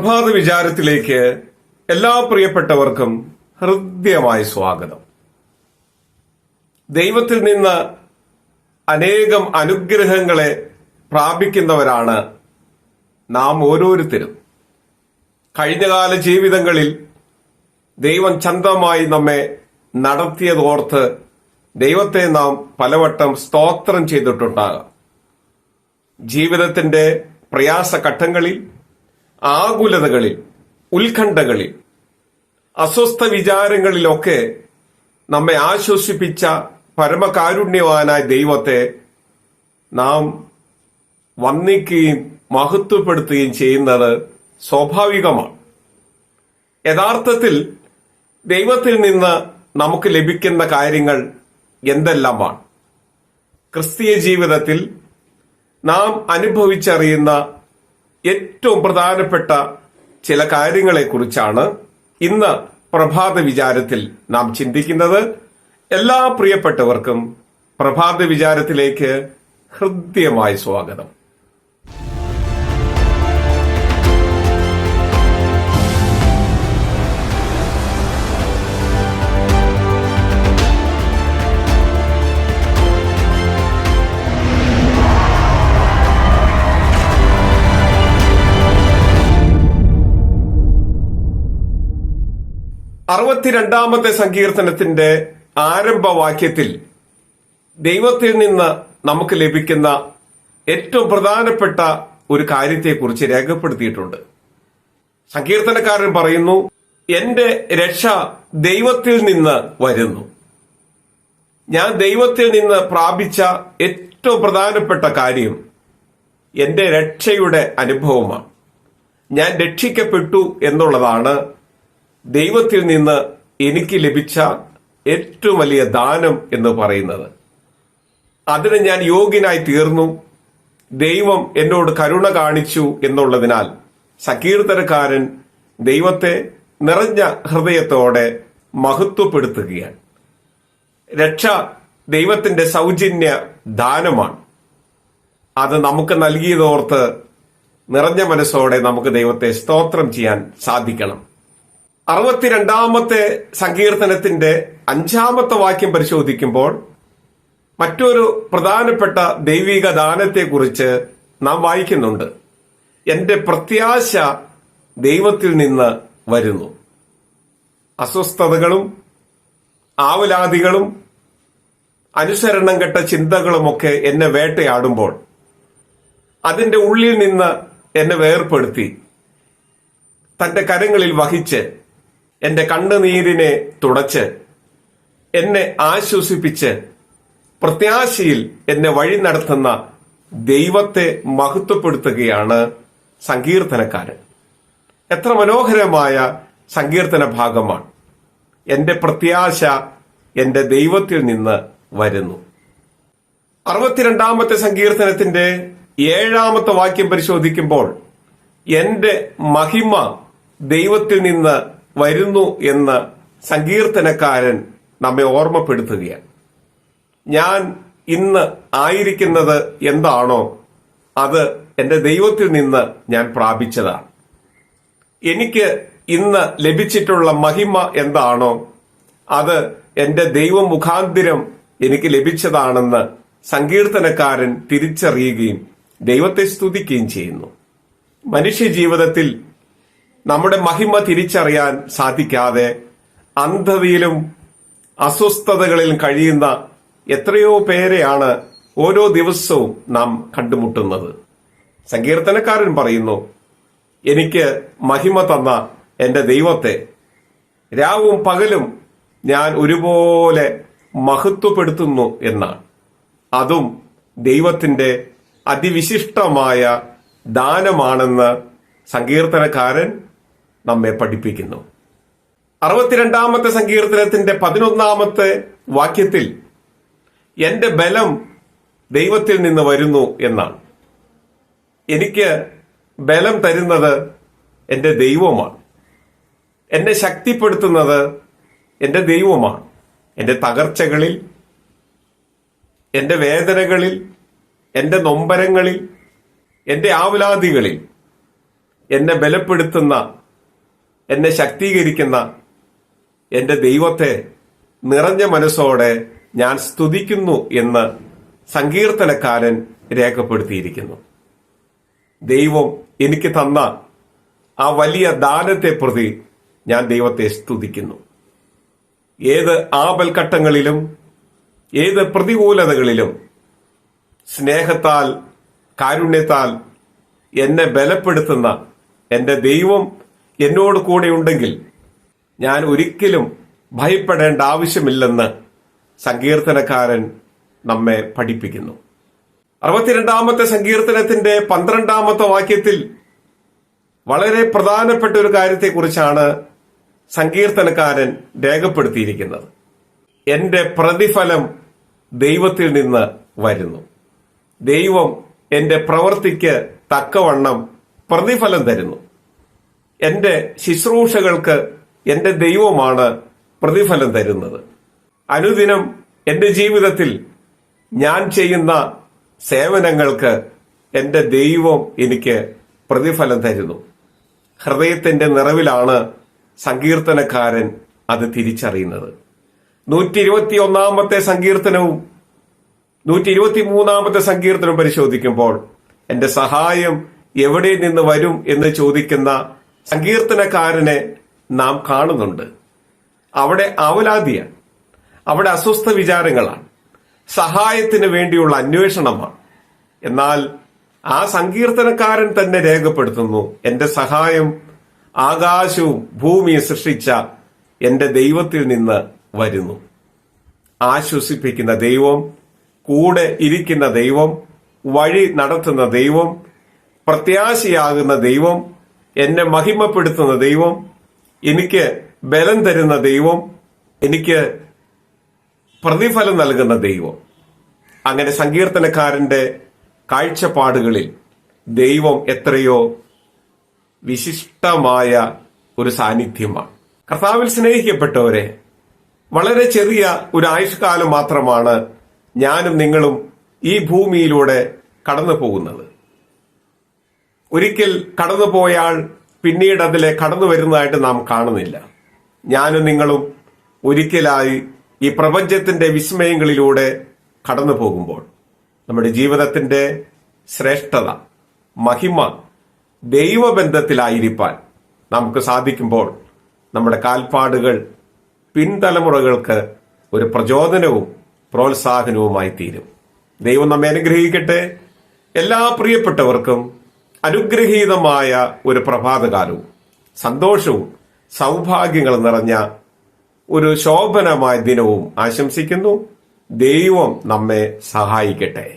പ്രഭാത വിചാരത്തിലേക്ക് എല്ലാ പ്രിയപ്പെട്ടവർക്കും ഹൃദ്യമായ സ്വാഗതം. ദൈവത്തിൽ നിന്ന് അനേകം അനുഗ്രഹങ്ങളെ പ്രാപിക്കുന്നവരാണ് നാം ഓരോരുത്തരും. കഴിഞ്ഞകാല ജീവിതങ്ങളിൽ ദൈവം ചന്തമായി നമ്മെ നടത്തിയതോർത്ത് ദൈവത്തെ നാം പലവട്ടം സ്തോത്രം ചെയ്തിട്ടുണ്ടാകാം. ജീവിതത്തിന്റെ പ്രയാസഘട്ടങ്ങളിൽ ആകുലതകളിൽ ഉത്കണ്ഠകളിൽ അസ്വസ്ഥ വിചാരങ്ങളിലൊക്കെ നമ്മെ ആശ്വസിപ്പിച്ച പരമകാരുണ്യവാനായ ദൈവത്തെ നാം വന്ദിക്കുകയും മഹത്വപ്പെടുത്തുകയും ചെയ്യുന്നത് സ്വാഭാവികമാണ്. യഥാർത്ഥത്തിൽ ദൈവത്തിൽ നിന്ന് നമുക്ക് ലഭിക്കുന്ന കാര്യങ്ങൾ എന്തെല്ലാമാണ്? ക്രിസ്തീയ ജീവിതത്തിൽ നാം അനുഭവിച്ചറിയുന്ന ഏറ്റവും പ്രധാനപ്പെട്ട ചില കാര്യങ്ങളെക്കുറിച്ചാണ് ഇന്ന് പ്രഭാത വിചാരത്തിൽ നാം ചിന്തിക്കുന്നത്. എല്ലാ പ്രിയപ്പെട്ടവർക്കും പ്രഭാത വിചാരത്തിലേക്ക് ഹൃദ്യമായ സ്വാഗതം. അറുപത്തിരണ്ടാമത്തെ സങ്കീർത്തനത്തിന്റെ ആരംഭവാക്യത്തിൽ ദൈവത്തിൽ നിന്ന് നമുക്ക് ലഭിക്കുന്ന ഏറ്റവും പ്രധാനപ്പെട്ട ഒരു കാര്യത്തെക്കുറിച്ച് രേഖപ്പെടുത്തിയിട്ടുണ്ട്. സങ്കീർത്തനക്കാരൻ പറയുന്നു എന്റെ രക്ഷ ദൈവത്തിൽ നിന്ന് വരുന്നു. ഞാൻ ദൈവത്തിൽ നിന്ന് പ്രാപിച്ച ഏറ്റവും പ്രധാനപ്പെട്ട കാര്യം എന്റെ രക്ഷയുടെ അനുഭവമാണ്. ഞാൻ രക്ഷിക്കപ്പെട്ടു എന്നുള്ളതാണ് ദൈവത്തിൽ നിന്ന് എനിക്ക് ലഭിച്ച ഏറ്റവും വലിയ ദാനം എന്ന് പറയുന്നത്. അതിന് ഞാൻ യോഗ്യനായി തീർന്നു. ദൈവം എന്നോട് കരുണ കാണിച്ചു എന്നുള്ളതിനാൽ സങ്കീർത്തനക്കാരൻ ദൈവത്തെ നിറഞ്ഞ ഹൃദയത്തോടെ മഹത്വപ്പെടുത്തുകയാണ്. രക്ഷ ദൈവത്തിന്റെ സൗജന്യ ദാനമാണ്. അത് നമുക്ക് നൽകിയതോർത്ത് നിറഞ്ഞ മനസ്സോടെ നമുക്ക് ദൈവത്തെ സ്തോത്രം ചെയ്യാൻ സാധിക്കണം. അറുപത്തിരണ്ടാമത്തെ സങ്കീർത്തനത്തിന്റെ അഞ്ചാമത്തെ വാക്യം പരിശോധിക്കുമ്പോൾ മറ്റൊരു പ്രധാനപ്പെട്ട ദൈവിക ദാനത്തെക്കുറിച്ച് നാം വായിക്കുന്നുണ്ട്. എന്റെ പ്രത്യാശ ദൈവത്തിൽ നിന്ന് വരുന്നു. അസ്വസ്ഥതകളും ആവലാദികളും അനുസരണം കെട്ട ചിന്തകളുമൊക്കെ എന്നെ വേട്ടയാടുമ്പോൾ അതിന്റെ ഉള്ളിൽ നിന്ന് എന്നെ വേർപ്പെടുത്തി. തന്റെ കരങ്ങളിൽ വഹിച്ച് എന്റെ കണ്ണുനീരിനെ തുടച്ച് എന്നെ ആശ്വസിപ്പിച്ച് പ്രത്യാശയിൽ എന്നെ വഴി നടത്തുന്ന ദൈവത്തെ മഹത്വപ്പെടുത്തുകയാണ് സങ്കീർത്തനക്കാരൻ. എത്ര മനോഹരമായ സങ്കീർത്തന ഭാഗമാണ്. എന്റെ പ്രത്യാശ എന്റെ ദൈവത്തിൽ നിന്ന് വരുന്നു. അറുപത്തിരണ്ടാമത്തെ സങ്കീർത്തനത്തിന്റെ ഏഴാമത്തെ വാക്യം പരിശോധിക്കുമ്പോൾ എന്റെ മഹിമ ദൈവത്തിൽ നിന്ന് വരുന്നു എന്ന് സങ്കീർത്തനക്കാരൻ നമ്മെ ഓർമ്മപ്പെടുത്തുകയാണ്. ഞാൻ ഇന്ന് ആയിരിക്കുന്നത് എന്താണോ അത് എന്റെ ദൈവത്തിൽ നിന്ന് ഞാൻ പ്രാപിച്ചതാണ്. എനിക്ക് ഇന്ന് ലഭിച്ചിട്ടുള്ള മഹിമ എന്താണോ അത് എന്റെ ദൈവ മുഖാന്തിരം എനിക്ക് ലഭിച്ചതാണെന്ന് സങ്കീർത്തനക്കാരൻ തിരിച്ചറിയുകയും ദൈവത്തെ സ്തുതിക്കുകയും ചെയ്യുന്നു. മനുഷ്യ ജീവിതത്തിൽ നമ്മുടെ മഹിമ തിരിച്ചറിയാൻ സാധിക്കാതെ അന്ധതയിലും അസ്വസ്ഥതകളിലും കഴിയുന്ന എത്രയോ പേരെയാണ് ഓരോ ദിവസവും നാം കണ്ടുമുട്ടുന്നത്. സങ്കീർത്തനക്കാരൻ പറയുന്നു എനിക്ക് മഹിമ തന്ന എന്റെ ദൈവത്തെ രാവും പകലും ഞാൻ ഒരുപോലെ മഹത്വപ്പെടുത്തുന്നു എന്നാണ്. അതും ദൈവത്തിന്റെ അതിവിശിഷ്ടമായ ദാനമാണെന്ന് സങ്കീർത്തനക്കാരൻ നമ്മെ പഠിപ്പിക്കുന്നു. അറുപത്തിരണ്ടാമത്തെ സങ്കീർത്തനത്തിന്റെ പതിനൊന്നാമത്തെ വാക്യത്തിൽ എന്റെ ബലം ദൈവത്തിൽ നിന്ന് വരുന്നു എന്നാണ്. എനിക്ക് ബലം തരുന്നത് എന്റെ ദൈവമാണ് എന്നെ ശക്തിപ്പെടുത്തുന്നത് എന്റെ ദൈവമാണ് എന്റെ തകർച്ചകളിൽ എന്റെ വേദനകളിൽ എന്റെ നൊമ്പരങ്ങളിൽ എന്റെ ആവലാദികളിൽ എന്നെ ബലപ്പെടുത്തുന്ന എന്നെ ശക്തീകരിക്കുന്ന എന്റെ ദൈവത്തെ നിറഞ്ഞ മനസ്സോടെ ഞാൻ സ്തുതിക്കുന്നു എന്ന് സങ്കീർത്തനക്കാരൻ രേഖപ്പെടുത്തിയിരിക്കുന്നു. ദൈവം എനിക്ക് തന്ന ആ വലിയ ദാനത്തെ പ്രതി ഞാൻ ദൈവത്തെ സ്തുതിക്കുന്നു. ഏത് ആപൽഘട്ടങ്ങളിലും ഏത് പ്രതികൂലതകളിലും സ്നേഹത്താൽ കാരുണ്യത്താൽ എന്നെ ബലപ്പെടുത്തുന്ന എന്റെ ദൈവം എന്നോട് കൂടെ ഉണ്ടെങ്കിൽ ഞാൻ ഒരിക്കലും ഭയപ്പെടേണ്ട ആവശ്യമില്ലെന്ന് സങ്കീർത്തനക്കാരൻ നമ്മെ പഠിപ്പിക്കുന്നു. അറുപത്തിരണ്ടാമത്തെ സങ്കീർത്തനത്തിന്റെ പന്ത്രണ്ടാമത്തെ വാക്യത്തിൽ വളരെ പ്രധാനപ്പെട്ട ഒരു കാര്യത്തെക്കുറിച്ചാണ് സങ്കീർത്തനക്കാരൻ രേഖപ്പെടുത്തിയിരിക്കുന്നത്. എന്റെ പ്രതിഫലം ദൈവത്തിൽ നിന്ന് വരുന്നു. ദൈവം എന്റെ പ്രവൃത്തിക്ക് തക്കവണ്ണം പ്രതിഫലം തരുന്നു. എന്റെ ശുശ്രൂഷകൾക്ക് എന്റെ ദൈവമാണ് പ്രതിഫലം തരുന്നത്. അനുദിനം എന്റെ ജീവിതത്തിൽ ഞാൻ ചെയ്യുന്ന സേവനങ്ങൾക്ക് എന്റെ ദൈവം എനിക്ക് പ്രതിഫലം തരുന്നു. ഹൃദയത്തിന്റെ നിറവിലാണ് സങ്കീർത്തനക്കാരൻ അത് തിരിച്ചറിയുന്നത്. നൂറ്റി ഇരുപത്തി ഒന്നാമത്തെ സങ്കീർത്തനവും നൂറ്റി ഇരുപത്തി മൂന്നാമത്തെ സങ്കീർത്തനം പരിശോധിക്കുമ്പോൾ എന്റെ സഹായം എവിടെ നിന്ന് വരും എന്ന് ചോദിക്കുന്ന സങ്കീർത്തനക്കാരനെ നാം കാണുന്നുണ്ട്. അവിടെ അവലാതിയാണ് അവിടെ അസ്വസ്ഥ വിചാരങ്ങളാണ്. സഹായത്തിന് വേണ്ടിയുള്ള അന്വേഷണമാണ്. എന്നാൽ ആ സങ്കീർത്തനക്കാരൻ തന്നെ രേഖപ്പെടുത്തുന്നു എന്റെ സഹായം ആകാശവും ഭൂമിയും സൃഷ്ടിച്ച എന്റെ ദൈവത്തിൽ നിന്ന് വരുന്നു. ആശ്വസിപ്പിക്കുന്ന ദൈവം കൂടെ ഇരിക്കുന്ന ദൈവം വഴി നടത്തുന്ന ദൈവം പ്രത്യാശയാകുന്ന ദൈവം എന്നെ മഹിമപ്പെടുത്തുന്ന ദൈവം എനിക്ക് ബലം തരുന്ന ദൈവം എനിക്ക് പ്രതിഫലം നൽകുന്ന ദൈവം. അങ്ങനെ സങ്കീർത്തനക്കാരന്റെ കാഴ്ചപ്പാടുകളിൽ ദൈവം എത്രയോ വിശിഷ്ടമായ ഒരു സാന്നിധ്യമാണ്. കർത്താവിൽ സ്നേഹിക്കപ്പെട്ടവരെ വളരെ ചെറിയ ഒരു ആയുഷ്കാലം മാത്രമാണ് ഞാനും നിങ്ങളും ഈ ഭൂമിയിലൂടെ കടന്നു പോകുന്നത് ഒരിക്കൽ കടന്നുപോയാൽ പിന്നീട് അതിലെ കടന്നു വരുന്നതായിട്ട് നാം കാണുന്നില്ല. ഞാനും നിങ്ങളും ഒരിക്കലായി ഈ പ്രപഞ്ചത്തിന്റെ വിസ്മയങ്ങളിലൂടെ കടന്നു പോകുമ്പോൾ നമ്മുടെ ജീവിതത്തിന്റെ ശ്രേഷ്ഠത മഹിമ ദൈവബന്ധത്തിലായിരിക്കാൻ നമുക്ക് സാധിക്കുമ്പോൾ നമ്മുടെ കാൽപ്പാടുകൾ പിൻതലമുറകൾക്ക് ഒരു പ്രചോദനവും പ്രോത്സാഹനവുമായി തീരും. ദൈവം നമ്മെ അനുഗ്രഹിക്കട്ടെ. എല്ലാ പ്രിയപ്പെട്ടവർക്കും അനുഗ്രഹീതമായ ഒരു പ്രഭാതകാലവും സന്തോഷവും സൗഭാഗ്യങ്ങളും നിറഞ്ഞ ഒരു ശോഭനമായ ദിനവും ആശംസിക്കുന്നു. ദൈവം നമ്മെ സഹായിക്കട്ടെ.